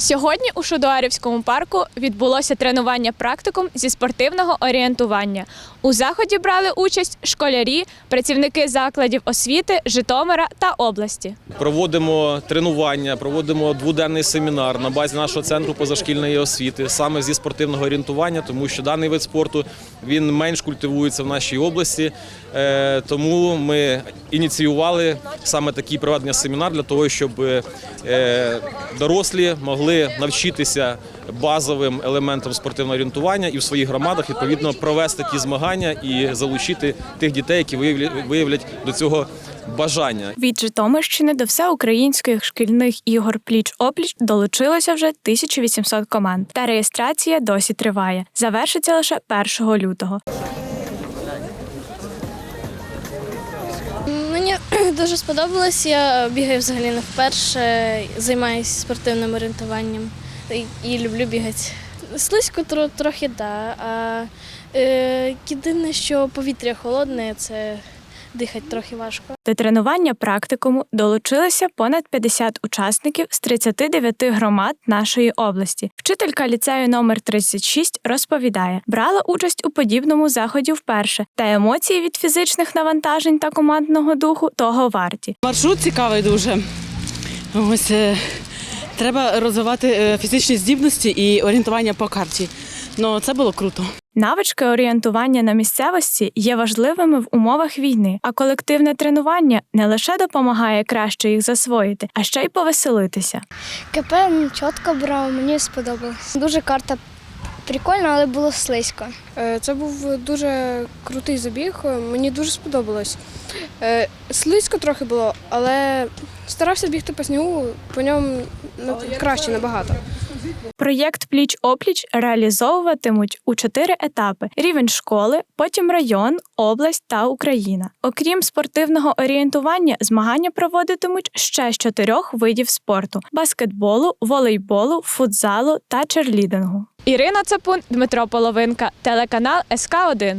Сьогодні у Шудуарівському парку відбулося тренування практикум зі спортивного орієнтування. У заході брали участь школярі, працівники закладів освіти Житомира та області. Проводимо тренування, проводимо дводенний семінар на базі нашого центру позашкільної освіти саме зі спортивного орієнтування, тому що даний вид спорту він менш культивується в нашій області. Е, Тому ми ініціювали саме такий проведення семінар для того, щоб е, дорослі могли навчитися базовим елементам спортивного орієнтування і в своїх громадах відповідно провести ті змагання і залучити тих дітей, які виявлять- до цього бажання. Від Житомирщини до всеукраїнських шкільних ігор пліч-опліч долучилося вже 1800 команд. Та реєстрація досі триває. Завершиться лише 1 лютого. Дуже сподобалось. Я бігаю взагалі не вперше, займаюся спортивним орієнтуванням і, люблю бігати. Слизько тро, трохи да. А е, єдине, що повітря холодне, це дихати трохи важко. До тренування практикуму долучилися понад 50 учасників з 39 громад нашої області. Вчителька ліцею номер 36 розповідає, брала участь у подібному заході вперше, та емоції від фізичних навантажень та командного духу того варті. Маршрут цікавий дуже. Ось е, треба розвивати е, фізичні здібності і орієнтування по карті. Ну це було круто. Навички орієнтування на місцевості є важливими в умовах війни, а колективне тренування не лише допомагає краще їх засвоїти, а ще й повеселитися. КП чітко брав, мені сподобалось. Дуже карта прикольна, але було слизько. Е, Це був дуже крутий забіг. Мені дуже сподобалось. Е, Слизько трохи було, але старався бігти по снігу, по ньому краще набагато. Проєкт Пліч опліч реалізовуватимуть у чотири етапи: рівень школи, потім район, область та Україна. Окрім спортивного орієнтування, змагання проводитимуть ще з чотирьох видів спорту: баскетболу, волейболу, футзалу та черлідингу. Ірина Цапун, Дмитро Половинка, телеканал СК 1